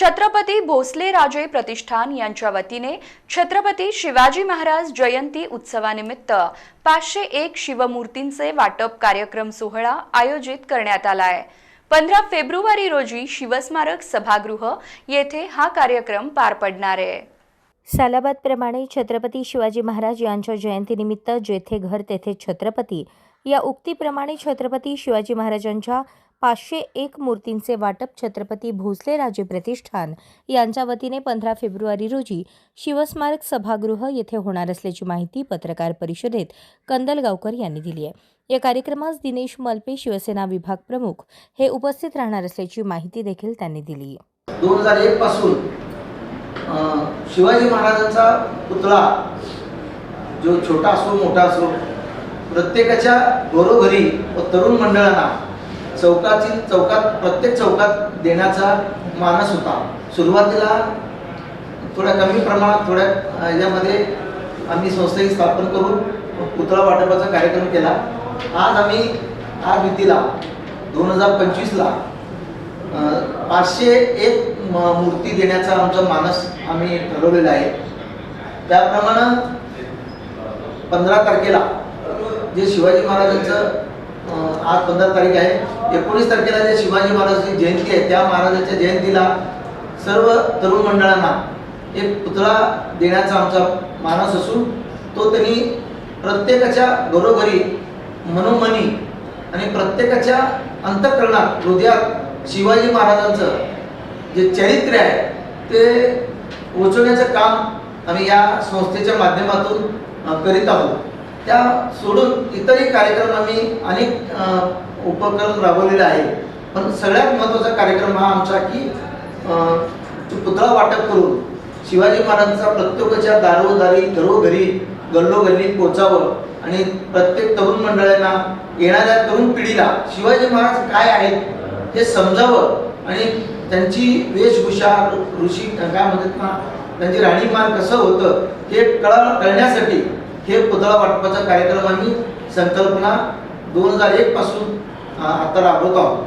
छत्रपती भोसले राजे प्रतिष्ठान यांच्या वतीने छत्रपती शिवाजी महाराज जयंती उत्सवानिमित्त पाचशे एक शिवमूर्तींचे वाटप कार्यक्रम सोहळा आयोजित करण्यात आला आहे पंधरा फेब्रुवारी रोजी शिवस्मारक सभागृह येथे हा कार्यक्रम पार पडणार आहे. सालाबादप्रमाणे छत्रपती शिवाजी महाराज यांच्या जयंतीनिमित्त जेथे घर तेथे छत्रपती. या उक्तीप्रमाणे छत्रपती शिवाजी महाराजांच्या पाचशे एक मूर्तींचे वाटप छत्रपती भोसले राजे प्रतिष्ठान यांच्या वतीने पंधरा फेब्रुवारी रोजी शिवस्मारक सभागृह येथे होणार असल्याची माहिती पत्रकार परिषदेत कंदलगावकर यांनी दिली आहे. या कार्यक्रमास दिनेश मलपे शिवसेना विभाग प्रमुख हे उपस्थित राहणार असल्याची माहिती देखील त्यांनी दिली दोन हजार एक पासून शिवाजी महाराजांचा पुतळा जो छोटा असो मोठा असो प्रत्येकाच्या घरोघरी व तरुण मंडळांना चौकातील चौकात प्रत्येक चौकात देण्याचा मानस होता. सुरुवातीला थोड्या कमी प्रमाणात थोड्या याच्यामध्ये आम्ही संस्थेची स्थापन करून पुतळा वाटपाचा कार्यक्रम केला. आज आम्ही आज भीतीला दोन हजार पंचवीसला पाचशे एक म- मूर्ती देण्याचा आमचा मानस आम्ही ठरवलेला आहे. त्याप्रमाणे पंधरा तारखेला जे शिवाजी महाराजांचं आज पंधरा तारीख आहे. एकोणीस तारखेला जे शिवाजी महाराजांची जयंती आहे त्या महाराजांच्या जयंतीला सर्व तरुण मंडळांना एक पुतळा देण्याचा आमचा मानस असून तो त्यांनी प्रत्येकाच्या घरोघरी मनोमनी आणि प्रत्येकाच्या अंतःकरणात हृदयात शिवाजी महाराजांचं जे चरित्र आहे ते पोचवण्याचं काम आम्ही या संस्थेच्या माध्यमातून करीत आहोत. त्या सोडून इतरही कार्यक्रम आम्ही अनेक उपक्रम राबवलेले आहे पण सगळ्यात महत्त्वाचा कार्यक्रम हा आमचा की पुतळा वाटप करून शिवाजी महाराजांचा प्रत्येकाच्या दारोदारी घरोघरी गल्लोगल्ली पोचावं आणि प्रत्येक तरुण मंडळांना येणाऱ्या तरुण पिढीला शिवाजी महाराज काय आहेत हे समजावं आणि त्यांची वेशभूषा ऋषी काय म्हणतात ना त्यांची राहणीमान कसं होतं हे कळ कळण्यासाठी हे पुतळा वाटपाचा कार्यक्रम आम्ही संकल्पना दोन हजार एक पासून आता राबवत आहोत.